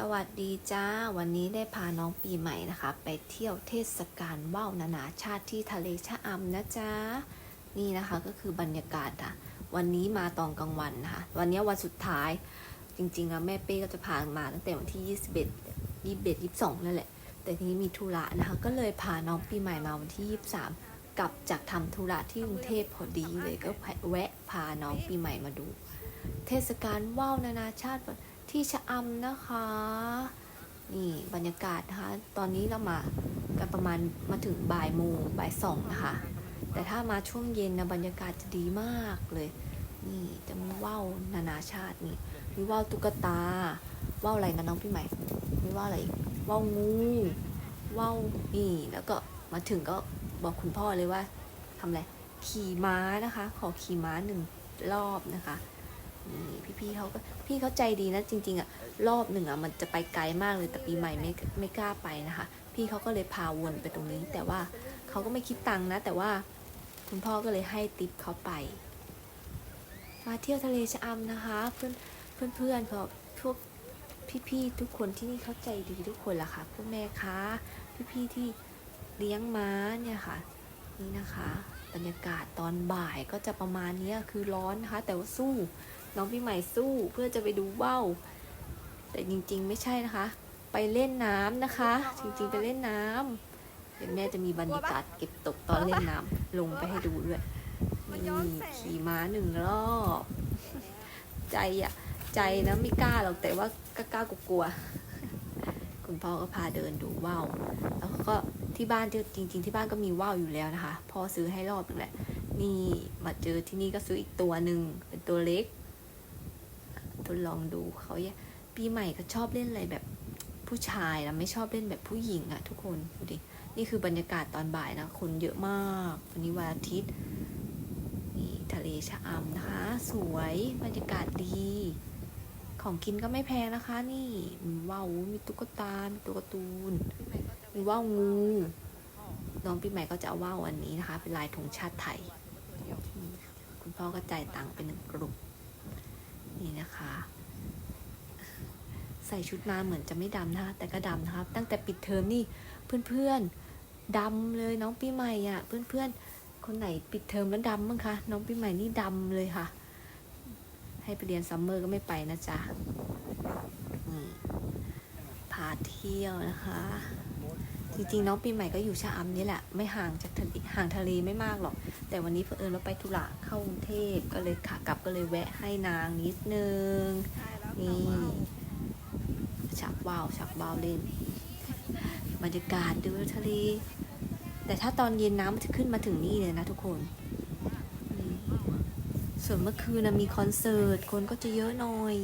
สวัสดีจ้า วันนี้ได้พาน้องปีใหม่นะคะ ไปเที่ยวเทศกาลว่าวนานาชาติที่ทะเลชะอำนะจ๊ะนี่นะคะก็คือบรรยากาศอะวันนี้มาตอนกลางวันนะคะ วันนี้วันสุดท้าย จริงๆอะแม่เป้ก็จะพามาตั้งแต่วันที่ 21 21 22นั่นแหละ แต่ทีนี้มีธุระนะคะ ก็เลยพาน้องปีใหม่มาวันที่ 23 กลับจากทำธุระที่กรุงเทพพอดีเลยก็แวะพาน้องปีใหม่มาดู เทศกาลว่าวนานาชาติ ที่ชะอำนะคะ นี่บรรยากาศนะคะ ตอนนี้เรามากันประมาณมาถึงบ่ายโมงบ่ายสองนะคะ แต่ถ้ามาช่วงเย็นนะบรรยากาศจะดีมากเลย นี่จะมีว่าวนานาชาตินี่ มีว่าวตุ๊กตา ว่าวอะไรนะน้องพี่ใหม่ มีว่าวอะไรว่าวงูว่าวนี่ แล้วก็มาถึงก็บอกคุณพ่อเลยว่าทำอะไร ขี่ม้านะคะ ขอขี่ม้าหนึ่งรอบนะคะ นี่พี่ๆเขาก็พี่เขาใจดีนะจริง ๆอะรอบหนึ่งอะมันจะไปไกลมากเลยแต่ปีใหม่ไม่ไม่กล้าไปนะคะ พี่เขาก็เลยพาวนไปตรงนี้ แต่ว่าเขาก็ไม่คิดตังค์นะ แต่ว่าคุณพ่อก็เลยให้ติปเขาไป มาเที่ยวทะเลชะอำนะคะ เพื่อนเพื่อนเพื่อนเขาพวกพี่ๆทุกคนที่นี่เขาใจดีทุกคนละค่ะพวกแม่ค้าพี่ๆที่เลี้ยงม้าเนี่ยค่ะ นี่นะคะ บรรยากาศตอนบ่ายก็จะประมาณนี้คือร้อนนะคะ แต่ว่าสู้ น้องพี่ใหม่สู้เพื่อจะไปดูว่าวแต่จริงๆ ไม่ใช่นะคะ ไปเล่นน้ำนะคะ จริงๆ ไปเล่นน้ำเดี๋ยวแม่จะมีบรรยากาศเก็บตกตอนเล่นน้ำลงไปให้ดูด้วยนี่ขี่ม้าหนึ่งรอบ ใจอะใจนะไม่กล้าหรอกแต่ว่าก็กล้ากลัวคุณพ่อก็พาเดินดูว่าวแล้วก็ที่บ้านที่จริง ๆ ที่บ้านก็มีว่าวอยู่แล้วนะคะพ่อซื้อให้รอบนึงแหละนี่มาเจอที่นี่ก็ซื้ออีกตัวหนึ่งเป็นตัวเล็ก ทดลองดูเขาปีใหม่ก็ชอบเล่นอะไรแบบผู้ชายนะไม่ชอบเล่นแบบผู้หญิงอะทุกคนดูดินี่คือบรรยากาศตอนบ่ายนะคนเยอะมากวันนี้วันอาทิตย์นี่ทะเลชะอำนะคะ สวยบรรยากาศดี ของกินก็ไม่แพงนะคะ นี่มีว่าวมีตุ๊กตามีตัวการ์ตูนมีว่าวงูน้องปีใหม่ก็จะเอาว่าวอันนี้นะคะ เป็นลายธงชาติไทย คุณพ่อก็จ่ายตังค์เป็นหนึ่งกลุ่ม นี่นะคะ ใส่ชุดมาเหมือนจะไม่ดำนะคะ แต่ก็ดำนะคะตั้งแต่ปิดเทอมนี่เพื่อนๆดำเลยน้องปีใหม่อะ่ะ เพื่อนๆ คนไหนปิดเทอมแล้วดำบ้างคะน้องปีใหม่นี่ดำเลยค่ะ ให้ไปเรียนซัมเมอร์ก็ไม่ไปนะจ๊ะพาเที่ยวนะคะ จริงๆน้องปีใหม่ก็อยู่ชะอำนี่แหละ ไม่ห่างจากทะเลห่างทะเลไม่มากหรอก แต่วันนี้เผอิญเราไปธุระเข้ากรุงเทพก็เลยขากลับก็เลยแวะให้นางนิดนึงนี่ชักว่าวชักว่าวเล่นบรรยากาศดูทะเล แต่ถ้าตอนเย็นน้ำมันจะขึ้นมาถึงนี่เลยนะทุกคนนี่ส่วนเมื่อคืนนะมีคอนเสิร์ตคนก็จะเยอะหน่อย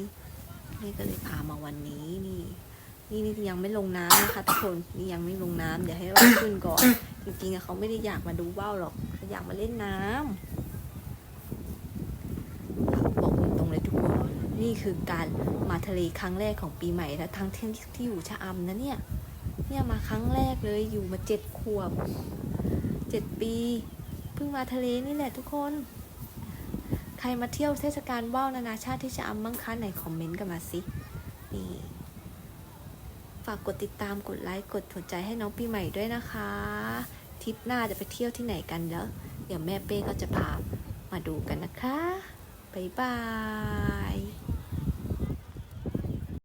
นี่ก็เลยพามาวันนี้ นี่นี่ยังไม่ลงน้ำนะคะทุกคนนี่ยังไม่ลงน้ำเดี๋ยวให้ว่าวขึ้นก่อน จริงๆอะเขาไม่ได้อยากมาดูว่าวหรอกเขาอยากมาเล่นน้ำบอกตรงๆเลยทุกคนนี่คือการมาทะเลครั้งแรกของปีใหม่และทั้งที่ที่อยู่ชะอำนะเนี่ยเนี่ยมาครั้งแรกเลยอยู่มาเจ็ดขวบเจ็ดปีเพิ่งมาทะเลนี่แหละทุกคน ใครมาเที่ยวเทศกาลว่าวนานาชาติที่ชะอำบ้างคะไหนคอมเมนต์กันมาสินี่ ฝากกดติดตามกดไลค์กดหัวใจให้น้องปีใหม่ด้วยนะคะทริปหน้าจะไปเที่ยวที่ไหนกันแล้วเดี๋ยวแม่เป้ก็จะพามาดูกันนะคะบ๊ายบาย